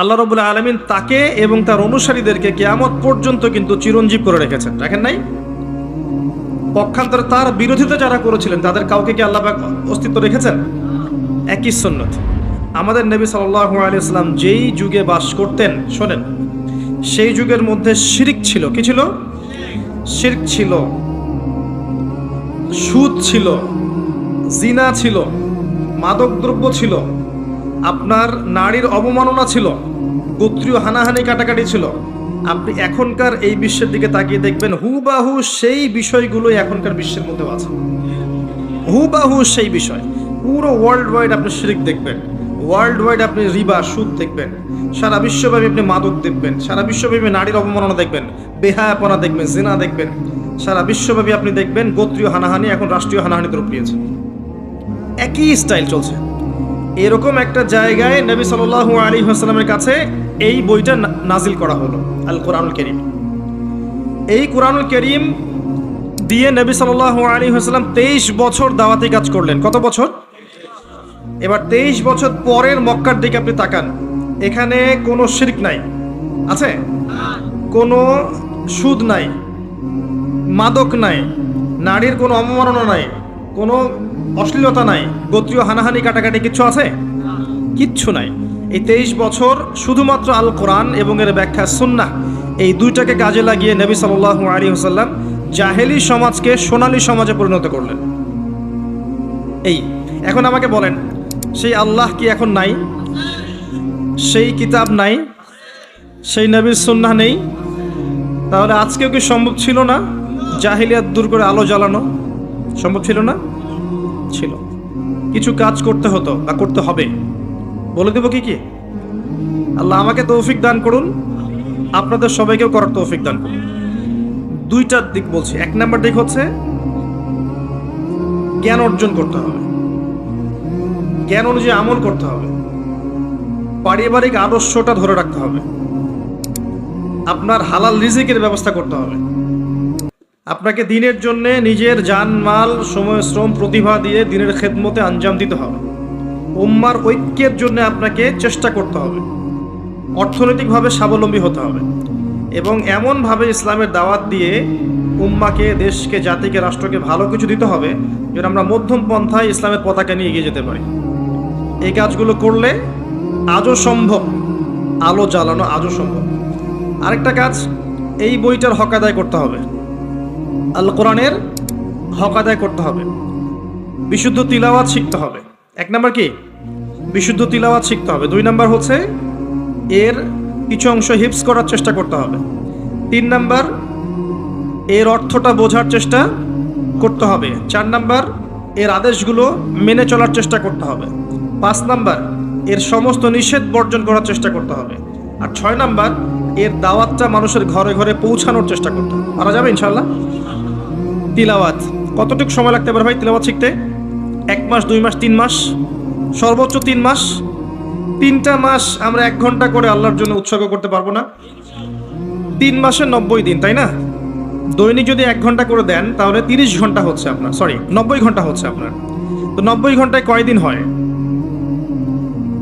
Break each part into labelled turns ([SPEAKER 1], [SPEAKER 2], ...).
[SPEAKER 1] আল্লাহ রবুল্লা আলমিন তাকে এবং তার অনুসারীদেরকে কেয়ামত পর্যন্ত কিন্তু চিরঞ্জীব করে রেখেছেন। রাখেন নাই? পক্ষান্তরে তার বিরোধিতা যারা করেছিলেন, তাদের কাউকে কি আল্লাহ অস্তিত্ব রেখেছেন? একই সন্ন্যত আমাদের নবী সাল্লাহ আলিয়াল্লাম যেই যুগে বাস করতেন, শোনেন, সেই যুগের মধ্যে শিরিক ছিল। কি ছিল? শিরক ছিল, সুদ ছিল, জিনা ছিল, মাদকদ্রব্য ছিল, আপনার নারীর অবমাননা ছিল গোত্রীয় হানাহানি কাটাকাটি ছিল। আপনি এখনকার এই বিশ্বের দিকে তাকিয়ে দেখবেন, হুবাহু সেই বিষয়গুলোই এখনকার বিশ্বের মধ্যে আছে। হুবাহু সেই বিষয়। পুরো ওয়ার্ল্ড ওয়াইড আপনি শিরিক দেখবেন। ওয়ার্ল্ড ওয়াইড আপনি রিবা, সুদ দেখবেন। সারা বিশ্বব্যাপী আপনি মাদক দেখবেন। সারা বিশ্বব্যাপী নারীর অবমাননা দেখবেন। বেহায়াপনা দেখবেন, জেনা দেখবেন। সারা বিশ্বব্যাপী আপনি দেখবেন, গোত্রীয় হানাহানি এখন রাষ্ট্রীয় হানাহানিতে রূপ নিয়েছে। একই স্টাইল চলছে। এরকম একটা জায়গায় নবী সাল্লাল্লাহু আলী হাসলামের কাছে এই বইটা নাজিল করা হলো, আল কোরআনুল করিম। এই কোরআনুল করিম দিয়ে নবী সাল্লাল্লাহু আলী হাসলাম তেইশ বছর দাওয়াতি কাজ করলেন। কত বছর? এবার তেইশ বছর পরের মক্কার দিকে আপনি তাকান, এখানে কোনো শিরক নাই। আছে? কোনো সুদ নাই, মাদক নাই, নারীর কোনো অবমাননা নাই, কোনো অশ্লীলতা নাই, গোত্রীয় হানাহানি, কাটাকাটি কিছু আছে? কিচ্ছু নাই। এই তেইশ বছর শুধুমাত্র আল কোরআন এবং এর ব্যাখ্যা সুন্নাহ, এই দুইটাকে কাজে লাগিয়ে নবী সাল্লাল্লাহু আলী হাসাল্লাম জাহেলি সমাজকে সোনালি সমাজে পরিণত করলেন। এই, এখন আমাকে বলেন, সেই আল্লাহ কি এখন নাই? সেই কিতাব নাই? সেই নবীর সুন্নাহ নেই? তাহলে আজকেও কি সম্ভব ছিল না জাহিলিয়াত দূর করে আলো জ্বালানো? সম্ভব ছিল না? ছিল। কিছু কাজ করতে হতো বা করতে হবে। বলে দেবো কি কি? আল্লাহ আমাকে তৌফিক দান করুন। আপনাদের সবাইকেও করার তৌফিক দান করুন। দুইটার দিক বলছি। এক নাম্বার দিক হচ্ছে, জ্ঞান অর্জন করতে হবে। জ্ঞান অনুযায়ী আমল করতে হবে। পারিবারিক আদর্শটা ধরে রাখতে হবে। আপনার হালাল রিজিকের ব্যবস্থা করতে হবে। আপনাকে দিনের জন্য নিজের জান, মাল, সময়, শ্রম, প্রতিভা দিয়ে দিনের খেদমতে আঞ্জাম দিতে হবে। উম্মার ঐক্যের জন্য আপনাকে চেষ্টা করতে হবে। অর্থনৈতিকভাবে স্বাবলম্বী হতে হবে। এবং এমনভাবে ইসলামের দাওয়াত দিয়ে উম্মাকে, দেশকে, জাতিকে, রাষ্ট্রকে ভালো কিছু দিতে হবে যেন আমরা মধ্যম পন্থায় ইসলামের পতাকা নিয়ে এগিয়ে যেতে পারি। এই কাজগুলো করলে আজও সম্ভব, আলো জ্বালানো আজও সম্ভব। আরেকটা কাজ, এই বইটার হক আদায় করতে হবে। আল কোরআনের হক আদায় করতে হবে। বিশুদ্ধ তিলাওয়াত শিখতে হবে। এক নাম্বার কি? বিশুদ্ধ তিলাওয়াত শিখতে হবে। দুই নাম্বার হচ্ছে, এর কিছু অংশ হিপস করার চেষ্টা করতে হবে। তিন নাম্বার, এর অর্থটা বোঝার চেষ্টা করতে হবে। চার নাম্বার, এর আদেশগুলো মেনে চলার চেষ্টা করতে হবে। পাঁচ নাম্বার, এর সমস্ত নিষেধ বর্জন করার চেষ্টা করতে হবে। আর ছয় নাম্বার, এর দাওয়াতটা মানুষের ঘরে ঘরে পৌঁছানোর চেষ্টা করতে হবে। পারা যাবে ইনশাল্লাহ তিলাওয়াত। কতটুকু সময় লাগতে পারে ভাই তিলাওয়াত শিখতে? এক মাস, দুই মাস, তিন মাস, সর্বোচ্চ তিন মাস। তিনটা মাস আমরা এক ঘণ্টা করে আল্লাহর জন্য উৎসর্গ করতে পারব না। তিন মাসে নব্বই দিন, তাই না? দৈনিক যদি এক ঘণ্টা করে দেন, তাহলে তিরিশ ঘণ্টা হচ্ছে আপনার। সরি নব্বই ঘণ্টা হচ্ছে আপনার। তো নব্বই ঘন্টায় কয় দিন হয়?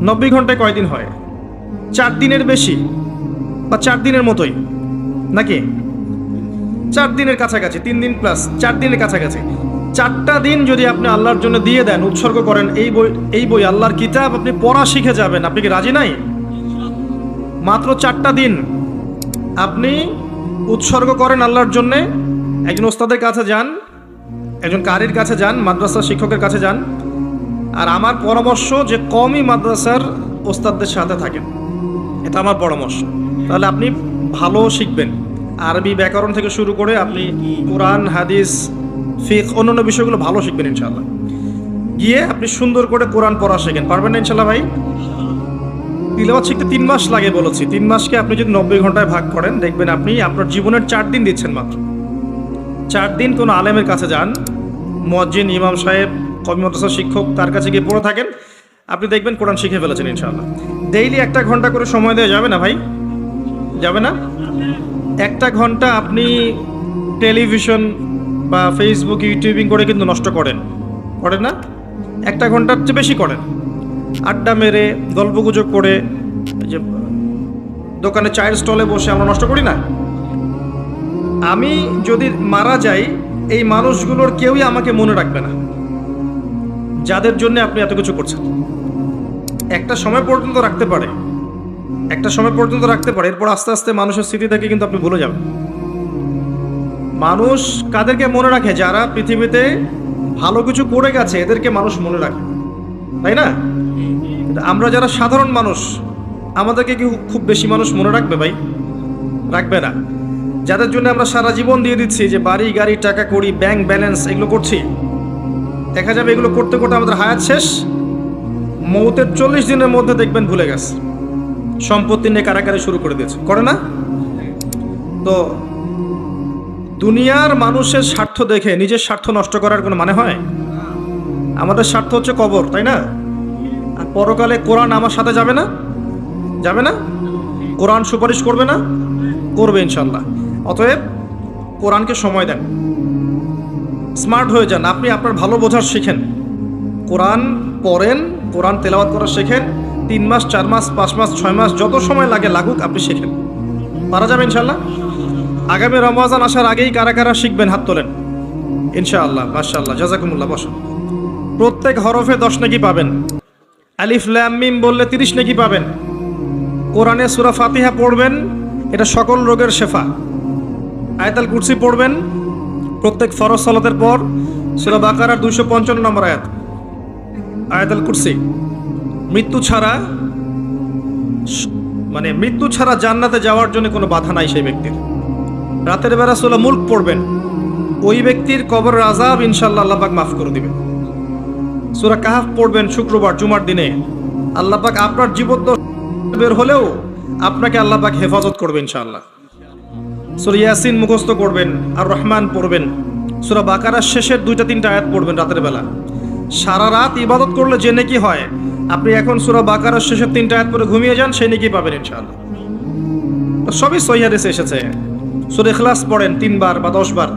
[SPEAKER 1] নব্বই ঘন্টায় কয় দিন হয়? চার দিনের বেশি বা চার দিনের মতোই? নাকি? চার দিনের কাছাকাছি, তিন দিন প্লাস চার দিনের কাছাকাছি। চারটা দিন যদি আপনি আল্লাহর জন্য দিয়ে দেন, উৎসর্গ করেন, এই বই এই বই আল্লাহর কিতাব, আপনি পড়া শিখে যাবেন। আপনি কি রাজি নাই? মাত্র চারটা দিন আপনি উৎসর্গ করেন আল্লাহর জন্য। একজন ওস্তাদের কাছে যান, একজন কারির কাছে যান, মাদ্রাসার শিক্ষকের কাছে যান, আর আমার পরামর্শ যে কমই মাদ্রাসার ওস্তাদদের সাথে থাকেন। এটা আমার পরামর্শ। তাহলে আপনি ভালো শিখবেন। আরবি ব্যাকরণ থেকে শুরু করে আপনি কোরআন, হাদিস ফিক, অন্যান্য বিষয়গুলো ভালো শিখবেন ইনশাল্লাহ গিয়ে আপনি সুন্দর করে কোরআন পড়া শেখেন। পারবেন না ইনশাল্লাহ ভাই? তিলাওয়াত শিখতে তিন মাস লাগে বলেছি। তিন মাসকে আপনি যদি নব্বই ঘন্টায় ভাগ করেন, দেখবেন আপনি আপনার জীবনের চার দিন দিচ্ছেন মাত্র। চার দিন কোনো আলেমের কাছে যান মজ্জিন ইমাম সাহেব, কবি মাদ্রাসার শিক্ষক তার কাছে গিয়ে পড়ে থাকেন, আপনি দেখবেন কোরআন শিখে ফেলেছেন ইনশাআল্লাহ। ডেইলি একটা ঘণ্টা করে সময় দেওয়া যাবে না ভাই? যাবে না? একটা ঘণ্টা আপনি টেলিভিশন বা ফেসবুক ইউটিউবিং করে কিন্তু নষ্ট করেন। করেন না? একটা ঘণ্টার চেয়ে বেশি করেন। আড্ডা মেরে, গল্পগুজব করে যে, দোকানে চায়ের স্টলে বসে আমরা নষ্ট করি না? আমি যদি মারা যাই, এই মানুষগুলোর কেউই আমাকে মনে রাখবে না। যাদের জন্য আপনি এত কিছু করছেন। একটা সময় পর্যন্ত রাখতে পারে। একটা সময় পর্যন্ত রাখতে পারে। এরপর আস্তে আস্তে মানুষের স্মৃতি থেকে কিন্তু আপনি ভুলে যাবেন। মানুষ কাদেরকে মনে রাখে? যারা পৃথিবীতে ভালো কিছু করে গেছে, এদেরকে মানুষ মনে রাখে। তাই না? আমরা যারা সাধারণ মানুষ, আমাদেরকে কি খুব বেশি মানুষ মনে রাখবে ভাই? রাখবে না। যাদের জন্য আমরা সারা জীবন দিয়ে দিচ্ছি যে বাড়ি, গাড়ি, টাকা করি ব্যাংক ব্যালেন্স এগুলো করছি। দেখা যাবে এগুলো করতে করতে আমাদের হায়াত শেষ। মৌতের চল্লিশ দিনের মধ্যে দেখবেন ভুলে গেছে। সম্পত্তি নিয়ে কারাকারি শুরু করে দিয়েছে। করে না? তো দুনিয়ার মানুষের স্বার্থ দেখে নিজের স্বার্থ নষ্ট করার কোনো মানে হয়? আমাদের স্বার্থ হচ্ছে কবর, তাই না? আর পরকালে কোরআন আমার সাথে যাবে না? যাবে না? কোরআন সুপারিশ করবে না? করবে ইনশাল্লাহ অতএব কোরআনকে সময় দেন। স্মার্ট হয়ে যান। আপনি আপনার ভালো বোঝার শিখেন। কোরআন পড়েন, কোরআন তেলাওয়াত করা শেখেন। তিন মাস, চার মাস, পাঁচ মাস, ছয় মাস, যত সময় লাগে লাগুক, আপনি শেখেন। পারা যাবে ইনশাল্লাহ আগামী রমজান আসার আগেই কারা কারা শিখবেন হাত তোলেন? ইনশাআল্লাহ, মাশাআল্লাহ, জাজাকুমুল্লাহ, বসুন। প্রত্যেক হরফে দশ নাকি পাবেন? আলিফ ল্যাম মিম বললে তিরিশ নাকি পাবেন? কোরআনে সুরা ফাতিহা পড়বেন, এটা সকল রোগের শেফা। আয়াতাল কুরসি পড়বেন, প্রত্যেক ফরজ সালাতের পর, সুরা বাকারার দুইশো পঞ্চান্ন নম্বর আয়াত। আয়াতাল কুরসি। মৃত্যু ছাড়া মানে মৃত্যু ছাড়া জান্নাতে যাওয়ার জন্য কোনো বাধা নাই সেই ব্যক্তির। রাতের বেলা সোলা মুল্ক পড়বেন। ওই ব্যক্তির কবর রাজাব ইনশাল্লাহ আল্লাপাক মাফ করে দিবেন। সুরা কাহাফ পড়বেন শুক্রবার, জুমার দিনে। আল্লাপাক আপনার জীবন বের হলেও আপনাকে আল্লাপাক হেফাজত করবে ইনশাআল্লাহ। সুরা ইয়াসিন মুখস্থ করবেন, আর রহমান পড়বেন। সুরা বাকারার শেষের দুইটা, তিনটা আয়াত পড়বেন রাতের বেলা। সারা রাত ইবাদত করলে যে নাকি হয়, আপনি এখন সুরা বাকারার শেষের তিনটা আয়াত পরে ঘুমিয়ে যান, সেই নাকি পাবেন ইনশাআল্লাহ। তো সবই সহিহাদিসে এসেছে। সুরা ইখলাস পড়েন তিনবার বা দশবার।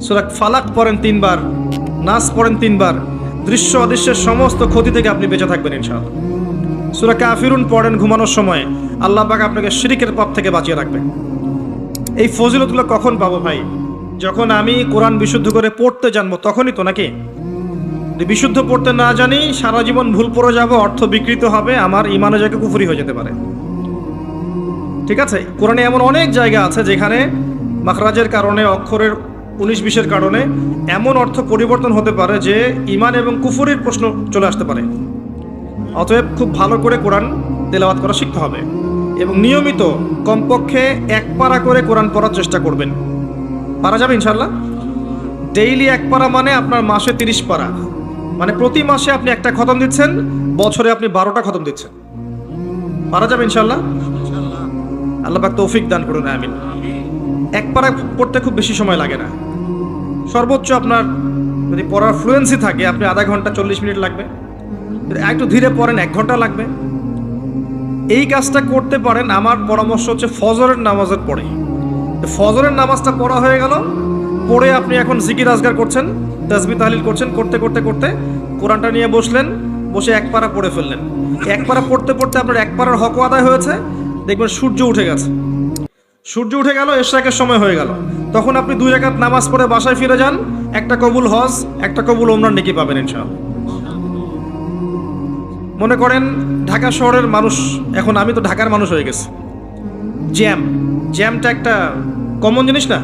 [SPEAKER 1] সুরা ফালাক পড়েন তিনবার, নাস পড়েন তিনবার। দৃশ্য অদৃশ্যের সমস্ত ক্ষতি থেকে আপনি বেঁচে থাকবেন ইনশাআল্লাহ। সুরা কাফিরুন পড়েন ঘুমানোর সময়। আল্লাহ পাক আপনাকে শিরিকের পাপ থেকে বাঁচিয়ে রাখবেন। এই ফজিলতগুলো কখন পাবো ভাই? যখন আমি কোরআন বিশুদ্ধ করে পড়তে জানব, তখনই তো নাকি? বিশুদ্ধ পড়তে না জানি, সারা জীবন ভুল পড়ে যাব, অর্থ বিকৃত হবে, আমার ইমানে জায়গা কুফুরি হয়ে যেতে পারে। ঠিক আছে? কোরআনে এমন অনেক জায়গা আছে যেখানে মাখরাজের কারণে, অক্ষরের উনিশ বিশের কারণে এমন অর্থ পরিবর্তন হতে পারে যে ইমান এবং কুফুরির প্রশ্ন চলে আসতে পারে। অতএব খুব ভালো করে কোরআন তেলাওয়াত করা শিখতে হবে এবং নিয়মিত কমপক্ষে এক পারা করে কোরআন পড়ার চেষ্টা করবেন। পারা যাবে ইনশাল্লাহ ডেইলি এক পারা মানে আপনার মাসে তিরিশ পারা। মানে প্রতি মাসে আপনি একটা খতম দিচ্ছেন, বছরে আপনি বারোটা খতম দিচ্ছেন। পারা যাবে ইনশাল্লাহ আল্লাহ পাক তৌফিক দান করুন, আমিন। এক পারা পড়তে খুব বেশি সময় লাগে না। সর্বোচ্চ আপনার যদি পড়ার ফ্লুয়েন্সি থাকে, আপনি আধা ঘণ্টা চল্লিশ মিনিট লাগবে। একটু ধীরে পড়েন, এক ঘণ্টা লাগবে। এই কাজটা করতে পারেন, আমার পরামর্শ হচ্ছে ফজরের নামাজের পরে ফজরের নামাজটা পড়া হয়ে গেল, পড়ে আপনি এখন জিকির আজগার করছেন, তাজবি তাহলিল করছেন, করতে করতে করতে কোরআনটা নিয়ে বসলেন, বসে এক পারা পড়ে ফেললেন। এক পারা পড়তে পড়তে আপনার এক পারার হক আদায় হয়েছে দেখবেন সূর্য উঠে গেছে। সূর্য উঠে গেল, এশরাকের সময় হয়ে গেল। তখন আপনি দুই রাকাত নামাজ পড়ে বাসায় ফিরে যান। একটা কবুল হজ, একটা কবুল ওমরান নেকি পাবেন ইনশাআল্লাহ। মনে করেন ঢাকা শহরের মানুষ, এখন আমি তো ঢাকার মানুষ হয়ে গেছি। জ্যাম, জ্যামটা একটা কমন জিনিস না?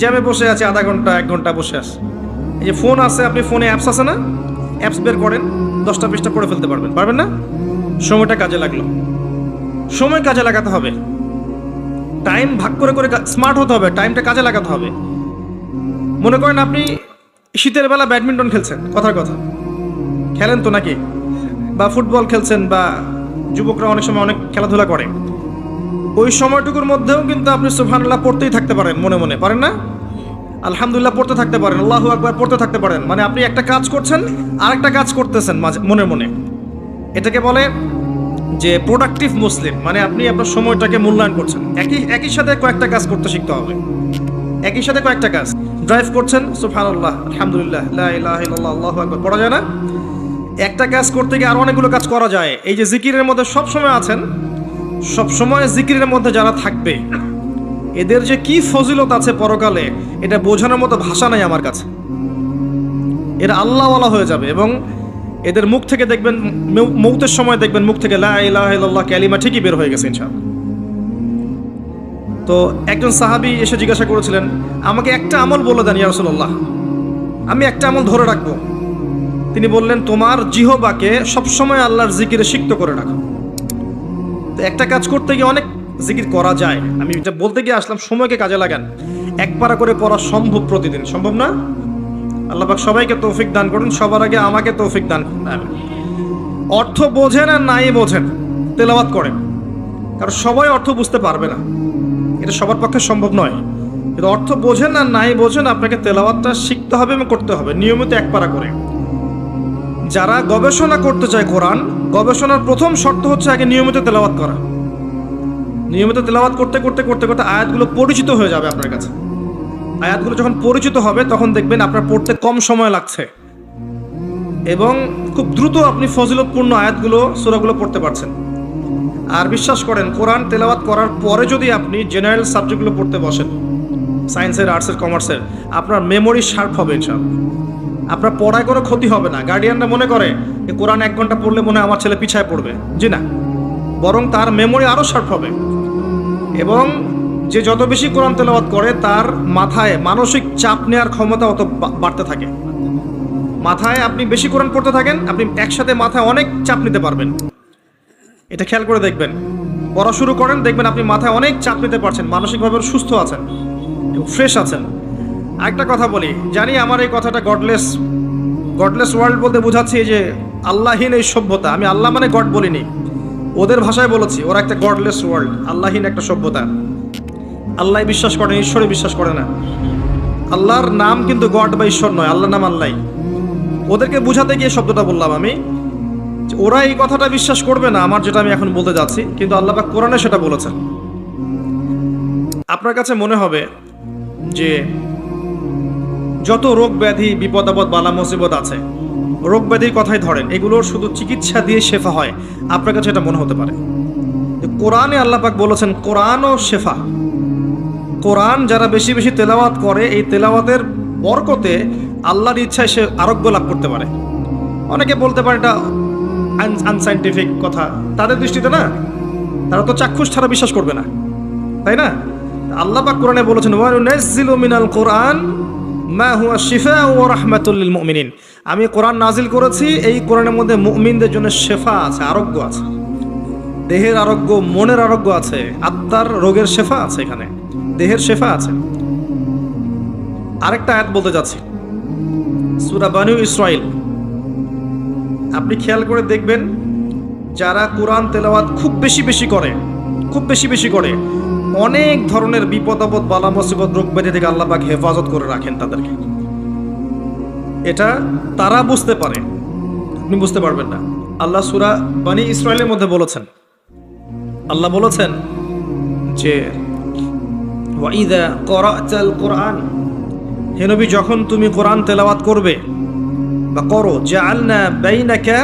[SPEAKER 1] জ্যামে বসে আছে, আধা ঘণ্টা, এক ঘণ্টা বসে আছে। এই যে ফোন আছে, আপনি ফোনে অ্যাপস আছে না? অ্যাপস বের করেন, দশটা পৃষ্ঠা পড়ে ফেলতে পারবেন। পারবেন না? সময়টা কাজে লাগল। সময় কাজে লাগাতে হবে। টাইম ভাগ করে করে স্মার্ট হতে হবে টাইমটা কাজে লাগাতে হবে। মনে করেন আপনি শীতের বেলা ব্যাডমিন্টন খেলছেন, কথার কথা। খেলেন তো নাকি? বা ফুটবল খেলছেন, বা যুবকরা অনেক সময় অনেক খেলাধুলা করে। ওই সময়টুকুর মধ্যেও কিন্তু আপনি সুবহানাল্লাহ পড়তেই থাকতে পারেন, মনে মনে। পারেন না? আলহামদুলিল্লাহ পড়তে থাকতে পারেন, আল্লাহু আকবার পড়তে থাকতে পারেন। মানে আপনি একটা কাজ করছেন, আরেকটা কাজ করতেছেন মাঝে মনে মনে। এটাকে বলে যে প্রোডাক্টিভ মুসলিম মানে আপনি আপনার সময়টাকে মূল্যায়ন করছেন। একই একই সাথে কয়েকটা কাজ করতে শিখতে হবে। একই সাথে কয়েকটা কাজ। ড্রাইভ করছেন, সুবহানাল্লাহ, আলহামদুলিল্লাহ ইলাহা ইল্লাল্লাহ পড়া যায় না? একটা কাজ করতে গিয়ে আরও অনেকগুলো কাজ করা যায়। এই যে জিকিরের মধ্যে সব সময় আছেন সবসময় জিকিরের মধ্যে যারা থাকবে, এদের যে কি ফজিলত আছে পরকালে, এটা বোঝানোর মতো ভাষা নাই আমার কাছে। এরা আল্লাহওয়ালা হয়ে যাবে এবং এদের মুখ থেকে দেখবেন মৌতের সময় দেখবেন মুখ থেকে লা ইলাহা ইল্লাল্লাহ ক্যালিমা ঠিকই বের হয়ে গেছে ইনশাআল্লাহ। তো একজন সাহাবী এসে জিজ্ঞাসা করেছিলেন, আমাকে একটা আমল বলে দেন ইয়া রাসূলুল্লাহ। আমি একটা আমল ধরে রাখব। তিনি বললেন, তোমার জিহবাকে সবসময় আল্লাহর জিকিরে সিক্ত করে রাখো। তো একটা কাজ করতে গিয়ে অনেক জিকির করা যায়। আমি বলতে গিয়ে আসলাম, সময়কে কাজে লাগান। একবার করে পড়া সম্ভব প্রতিদিন। সম্ভব না? আল্লাহ পাক সবাইকে তৌফিক দান করুন, সবার আগে আমাকে তৌফিক দান করুন। অর্থ বোঝেন আর নাই বোঝেন, তেলাওয়াত করেন। কারণ সবাই অর্থ বুঝতে পারবে না। এটা সবার পক্ষে সম্ভব নয়। কিন্তু অর্থ বোঝেন আর নাই বোঝেন, আপনাকে তেলাওয়াতটা শিখতে হবে এবং করতে হবে, নিয়মিত এক পারা করে। যারা গবেষণা করতে চায় কোরআন, গবেষণার প্রথম শর্ত হচ্ছে আগে নিয়মিত তেলাওয়াত করা। নিয়মিত তেলাওয়াত করতে করতে করতে করতে আয়াতগুলো পরিচিত হয়ে যাবে আপনার কাছে। আয়াতগুলো যখন পরিচিত হবে, তখন দেখবেন আপনার পড়তে কম সময় লাগছে। এবং খুব দ্রুত আপনি ফজিলতপূর্ণ আয়াতগুলো, সূরাগুলো পড়তে পারছেন। আর বিশ্বাস করেন, কোরআন তেলাওয়াত করার পরে যদি আপনি জেনারেল সাবজেক্টগুলো পড়তে বসেন সায়েন্সের আর্টসের কমার্সের আপনার মেমোরি শার্প হবে ইনশাআল্লাহ। আপনার পড়ায় কোনো ক্ষতি হবে না। গার্ডিয়ানরা মনে করে যে কোরআন এক ঘণ্টা পড়লে মনে হয় আমার ছেলে পিছায় পড়বে। জি না। বরং তার মেমোরি আরও শার্প হবে। এবং যে যত বেশি কোরআন তেলাওয়াত করে, তার মাথায় মানসিক চাপ নেওয়ার ক্ষমতা অত বাড়তে থাকে। মাথায় আপনি বেশি কোরআন পড়তে থাকেন, আপনি একসাথে মাথায় অনেক চাপ নিতে পারবেন। এটা খেয়াল করে দেখবেন। পড়া শুরু করেন, দেখবেন আপনি মাথায় অনেক চাপ নিতে পারছেন, মানসিকভাবে সুস্থ আছেন এবং ফ্রেশ আছেন। একটা কথা বলি, জানি আমার এই কথাটা গডলেস গডলেস ওয়ার্ল্ড বলতে বোঝাচ্ছি যে আল্লাহীন এই সভ্যতা, আমি আল্লাহ মানে গড বলিনি। ওদের ভাষায় বলেছি, ওরা একটা গডলেস ওয়ার্ল্ড আল্লাহীন একটা সভ্যতা। আল্লাহ বিশ্বাস করে ঈশ্বরে বিশ্বাস করে না। আল্লাহর নাম কিন্তু গড বা ঈশ্বর নয়, আল্লাহর নাম আল্লাহ। ওদেরকে বোঝাতে গিয়ে শব্দটা বললাম আমি। ওরা এই কথাটা বিশ্বাস করবে না, আমার যেটা আমি এখন বলতে যাচ্ছি, কিন্তু আল্লাহ কোরআনে সেটা বলেছেন। আপনার কাছে মনে হবে যে যত রোগ ব্যাধি, বিপদ আপদ, বালা মুসিবত আছে, রোগ ব্যাধির কথাই ধরেন এগুলোর শুধু চিকিৎসা দিয়ে শেফা হয়। আপনার কাছে এটা মনে হতে পারে। কোরআনে আল্লাহ পাক বলেছেন কোরআন ও শেফা। কোরআন যারা বেশি বেশি তেলাওয়াত করে, এই তেলাওয়াতের বরকতে আল্লাহর ইচ্ছায় সে আরোগ্য লাভ করতে পারে। অনেকে বলতে পারে এটা আনসাইন্টিফিক কথা। তাদের দৃষ্টিতে না, তারা তো চাক্ষুষ ছাড়া বিশ্বাস করবে না। তাই না? আল্লাহ পাক কোরআনে বলেছেন মিনাল কোরআন মা হুয়া শিফা ওয়া রাহমাতুল লিল মুমিনিন। আমি কোরআন নাজিল করেছি, এই কোরআনের মধ্যে মুমিনদের জন্য শেফা আছে, আরোগ্য আছে। দেহের আরোগ্য, মনের আরোগ্য আছে, আত্মার রোগের শেফা আছে এখানে। দেহের শেফা আছে। আরেকটা আয়াত বলতে যাচ্ছি। সূরা বানু ইসরাইল আপনি খেয়াল করে দেখবেন, যারা কোরআন তেলাওয়াত খুব বেশি বেশি করে, খুব বেশি বেশি করে, অনেক ধরনের বিপদ আপদ, বালা মুসিবত, রোগ ব্যাধি থেকে আল্লাহ পাক হেফাজত করে রাখেন তাদেরকে। এটা তারা বুঝতে পারে। আপনি বুঝতে পারবেন না। আল্লাহ সুরা বানি ইসরায়েলের মধ্যে বলেছেন। আল্লাহ বলেছেন যে ওয়াইদা করাতাল কোরআন। হে নবী, যখন তুমি কোরআন তেলাওয়াত করবে বা করো, জাআলনা বাইনাকা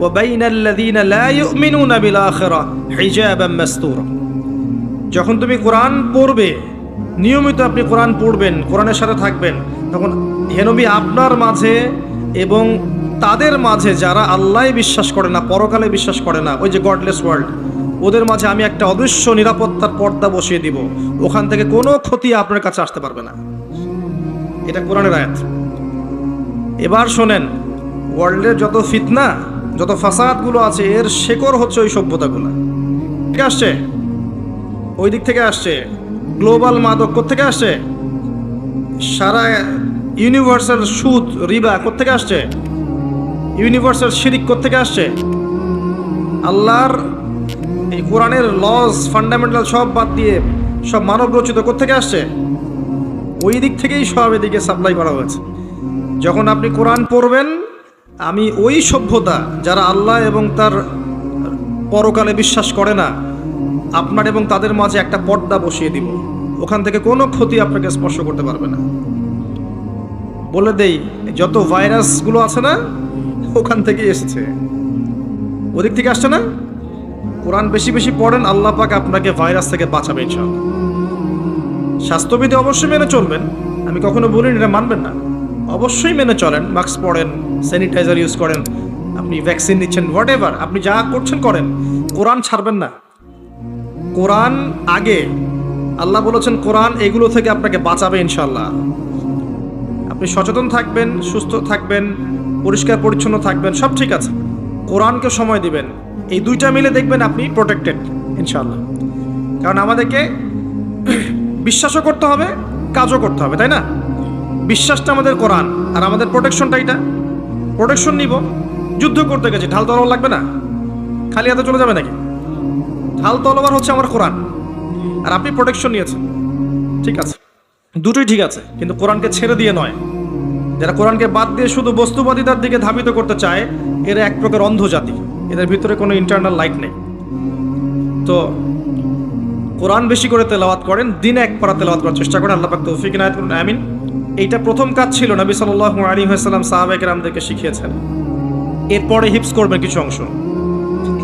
[SPEAKER 1] ওয়া বাইনাল্লাযীনা লা ইউমিনুনা বিল আখিরা হিজাবাম মাসতুরা। যখন তুমি কোরআন পড়বে, নিয়মিত আপনি কোরআন পড়বেন, কোরআনের সাথে থাকবেন, তখন হেনবি আপনার মাঝে এবং তাদের মাঝে যারা আল্লাহ বিশ্বাস করে না, পরকালে বিশ্বাস করে না, ওই যে গডলেস ওয়ার্ল্ড ওদের মাঝে আমি একটা অদৃশ্য নিরাপত্তার পর্দা বসিয়ে দিব। ওখান থেকে কোনো ক্ষতি আপনার কাছে আসতে পারবে না। এটা কোরআনের আয়াত। এবার শোনেন, ওয়ার্ল্ডের যত ফিতনা, যত ফাসাদগুলো আছে, এর শেকড় হচ্ছে ওই সভ্যতাগুলো। ঠিক আসছে? ওই দিক থেকে আসছে। গ্লোবাল মাদক থেকে আসছে? সারা ইউনিভার্সাল সুদ, রিবা থেকে আসছে? ইউনিভার্সাল শিরিক থেকে আসছে? আল্লাহর এই কোরআনের লস ফান্ডামেন্টাল সব বাদ দিয়ে সব মানব রচিত থেকে আসছে? ওই দিক থেকেই সব এদিকে সাপ্লাই করা হয়েছে। যখন আপনি কোরআন পড়বেন, আমি ওই সভ্যতা যারা আল্লাহ এবং তার পরকালে বিশ্বাস করে না, আপনার এবং তাদের মাঝে একটা পর্দা বসিয়ে দিব। ওখান থেকে কোনো ক্ষতি আপনাকে স্পর্শ করতে পারবে না। বলে দেই, যত ভাইরাসগুলো আছে না, ওখান থেকে এসেছে। ওদিক থেকে আসছে না? কোরআন বেশি বেশি পড়েন, আল্লাহ পাক আপনাকে ভাইরাস থেকে বাঁচাবে, ইনশাআল্লাহ। স্বাস্থ্যবিধি অবশ্যই মেনে চলবেন। আমি কখনো বলিনি, এটা মানবেন না। অবশ্যই মেনে চলেন, মাস্ক পরেন, স্যানিটাইজার ইউজ করেন, আপনি ভ্যাকসিন নিচ্ছেন হোয়াট এভার আপনি যা করছেন করেন, কোরআন ছাড়বেন না। কোরআন আগে, আল্লাহ বলেছেন, কোরআন এগুলো থেকে আপনাকে বাঁচাবে ইনশাল্লাহ আপনি সচেতন থাকবেন, সুস্থ থাকবেন, পরিষ্কার পরিচ্ছন্ন থাকবেন, সব ঠিক আছে। কোরআনকে সময় দিবেন। এই দুইটা মিলে দেখবেন আপনি প্রোটেক্টেড ইনশাল্লাহ কারণ আমাদেরকে বিশ্বাসও করতে হবে, কাজও করতে হবে, তাই না? বিশ্বাসটা আমাদের কোরআন, আর আমাদের প্রোটেকশনটা এটা। প্রোটেকশন নিব, যুদ্ধ করতে গেছি, ঢাল তলোয়ার লাগবে না? খালি হাতে চলে যাবে নাকি? ঢাল তলোয়ার হচ্ছে আমার কোরআন, আর আপনি প্রোটেকশন নিয়েছেন। ঠিক আছে। দুটোই ঠিক আছে, কিন্তু কোরআনকে ছেড়ে দিয়ে নয়। যারা কোরআনকে বাদ দিয়ে শুধু বস্তুবাদিতার দিকে ধাবিত করতে চায়, এরা এক প্রকার অন্ধ জাতি এদের ভিতরে কোনো ইন্টারনাল লাইট নেই। তো কোরআন বেশি করে তেলাওয়াত করেন, দিনে এক পারা তেলাওয়াত করার চেষ্টা করেন, আল্লাহ পাক তৌফিক ইনায়াত করুন, আমিন। এইটা প্রথম কাজ ছিল, নবী সাল্লাল্লাহু আলাইহি ওয়াসাল্লাম সাহাবায়ে কেরামদেরকে শিখিয়েছেন। এরপরে হিপস করবেন কিছু অংশ।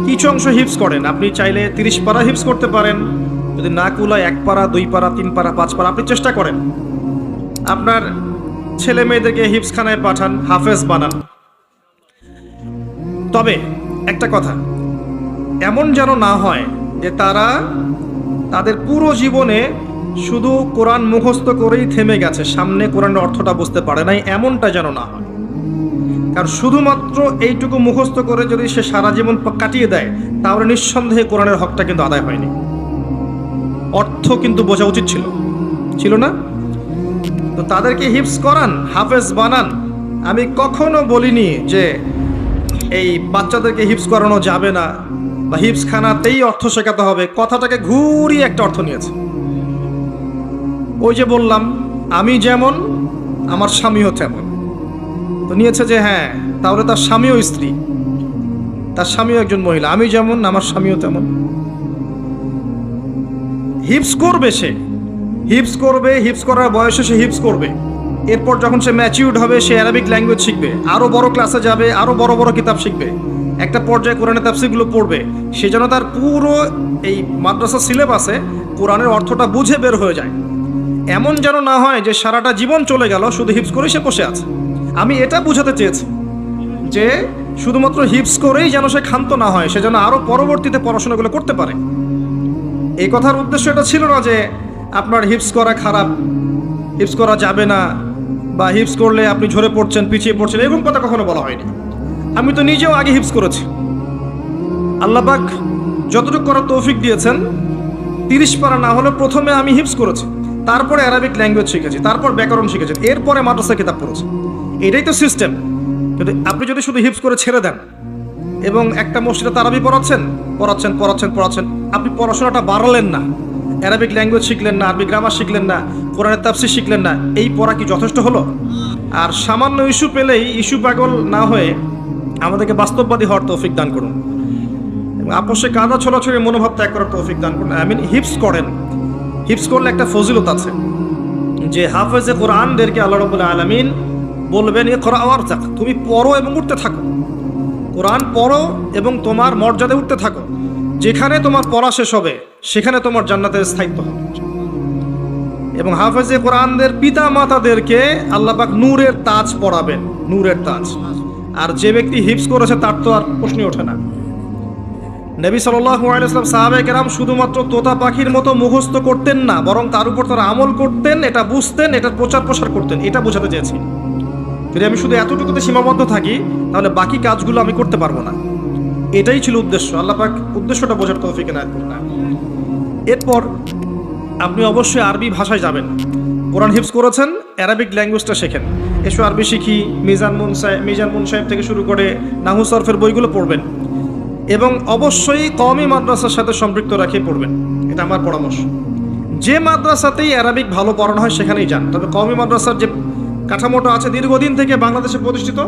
[SPEAKER 1] কিছু অংশ হিপস করেন, আপনি চাইলে তিরিশ পারা হিপস করতে পারেন, যদি না কুলায় এক পারা, দুই পারা, তিন পারা, পাঁচ পারা, আপনি চেষ্টা করেন। আপনার ছেলে মেয়েদেরকে হিপস খানায় পাঠান, হাফেজ বানান। তবে একটা কথা। এমন যেন না হয় যে তারা তাদের পুরো জীবনে শুধু কোরআন মুখস্থ করেই থেমে গেছে, সামনে কোরআনের অর্থটা বুঝতে পারে নাই, এমনটা যেন না হয়। কারণ শুধুমাত্র এইটুকু মুখস্থ করে যদি সে সারা জীবন কাটিয়ে দেয়, তাহলে নিঃসন্দেহে কোরআনের হকটা কিন্তু আদায় হয়নি। অর্থ কিন্তু বোঝা উচিত ছিল। ছিল না? তো তাদেরকে হিপস করান, হাফেজ বানান। আমি কখনো বলিনি যে এই বাচ্চাদেরকে হিপস করানো যাবে না। বা হিপস খানাতেই অর্থ শেখাতে হবে। কথাটাকে ঘুরিয়ে একটা অর্থ নিয়েছে। ওই যে বললাম, আমি যেমন, আমার স্বামীও তেমন। তো নিয়েছে যে হ্যাঁ তাহলে তার স্বামীও স্ত্রী। তার স্বামীও একজন মহিলা। আমি যেমন, আমার স্বামীও তেমন। হিপস করবে সে। হিপস করবে হিপস করার বয়সে সে হিপস করবে। এরপর যখন সে ম্যাচিউর্ড হবে, সে অ্যারাবিক ল্যাঙ্গুয়েজ শিখবে আরও বড় ক্লাসে যাবে আরও বড় বড় কিতাব শিখবে, একটা পর্যায়ে কোরআনের তাফসিরগুলো পড়বে, সে যেন তার পুরো এই মাদ্রাসা সিলেবাসে কোরআনের অর্থটা বুঝে বের হয়ে যায়। এমন যেন না হয় যে সারাটা জীবন চলে গেল, শুধু হিপস করেই সে বসে আছে। আমি এটা বোঝাতে চেয়েছি যে শুধুমাত্র হিপস করেই যেন সে ক্ষান্ত না হয়, সে যেন আরও পরবর্তীতে পড়াশোনাগুলো করতে পারে। এই কথার উদ্দেশ্য এটা ছিল না যে আপনার হিপস করা খারাপ হিপস করা যাবে না বা হিপস করলে আপনি ঝরে পড়ছেন, পিছিয়ে পড়ছেন, এরকম কথা কখনো বলা হয়নি। আমি তো নিজেও আগে হিপস করেছি। আল্লাপাক যতটুকু করার তৌফিক দিয়েছেন, তিরিশ পারা না হলে প্রথমে আমি হিপস করেছি, তারপরে অ্যারাবিক ল্যাঙ্গুয়েজ শিখেছি, তারপর ব্যাকরণ শিখেছি, এরপরে মাদ্রাসা কিতাব পড়েছি। এটাই তো সিস্টেম কিন্তু আপনি যদি শুধু হিপস করে ছেড়ে দেন, এবং একটা মসজিদে তারাবি পড়াচ্ছেন পড়াচ্ছেন পড়াচ্ছেন পড়াচ্ছেন, আপনি পড়াশোনাটা বাড়ালেন না। অ্যারাবিক ল্যাঙ্গুয়েজ শিখলেন না, আরবি গ্রামার শিখলেন না, কোরআনের তাফসির শিখলেন না, এই পড়া কি যথেষ্ট হলো? আর সামান্য ইস্যু পেলেই ইস্যু পাগল না হয়ে আমাদেরকে বাস্তববাদী হওয়ার তৌফিক দান করুন। এবং আপসে কাদা ছড়াছড়ি মনোভাব ত্যাগ করার তৌফিক দান করুন। আই মিন হিপস করেন। হিপস করলে একটা ফজিলত আছে যে হাফেজে কোরআনদেরকে আল্লাহ রবুল্লা আলমিন বলবেন এ করা আওয়ার থাক তুমি পড়ো এবং উঠতে থাকো। কোরআন পড়ো এবং তোমার মর্যাদায় উঠতে থাকো। যেখানে তোমার পড়া শেষ হবে সেখানে তোমার জান্নাতের স্থায়িত্ব হবে। এবং হাফেজে কোরআনদের পিতা মাতাদেরকে আল্লাপাক নূরের তাজ পড়াবেন, নূরের তাজ। আর যে ব্যক্তি হিপস করেছে তার তো আর প্রশ্নই ওঠে না। নবী সাল্লাম সাহাবে কেরাম শুধুমাত্র তোতা পাখির মতো মুখস্থ করতেন না, বরং তার উপর তারা আমল করতেন, এটা বুঝতেন, এটার প্রচার প্রসার করতেন, এটা বোঝাতে চেয়েছি। যদি আমি শুধু এতটুকুতে সীমাবদ্ধ থাকি, তাহলে বাকি কাজগুলো আমি করতে পারব না। এটাই ছিল উদ্দেশ্য। আল্লাহ পাক উদ্দেশ্যটা বোঝার তৌফিক করুন। এরপর আপনি অবশ্যই আরবি ভাষায় যাবেন। কোরআন হিপস করেছেন, অ্যারাবিক ল্যাঙ্গুয়েজটা শেখেন। এসো আরবি শিখি, মিজান মুন সাহেব, মিজান মুন সাহেব থেকে শুরু করে নাহু সরফের বইগুলো পড়বেন। এবং অবশ্যই কওমি মাদ্রাসার সাথে সম্পৃক্ত রাখে পড়বেন। এটা আমার পরামর্শ। যে মাদ্রাসাতেই অ্যারাবিক ভালো পড়ানো হয় সেখানেই যান। তবে কওমি মাদ্রাসার যে কাঠামোটা আছে দীর্ঘদিন থেকে বাংলাদেশে প্রতিষ্ঠিত,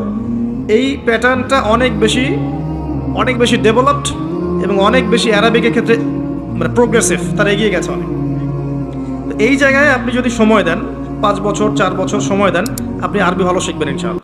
[SPEAKER 1] এই প্যাটার্নটা অনেক বেশি অনেক বেশি ডেভেলপড এবং অনেক বেশি অ্যারাবিকের ক্ষেত্রে মানে প্রোগ্রেসিভ তারা এগিয়ে গেছে অনেক। এই জায়গায় আপনি যদি সময় দেন, পাঁচ বছর, চার বছর সময় দেন, আপনি আরবি ভালো শিখবেন ইনশাআল্লাহ।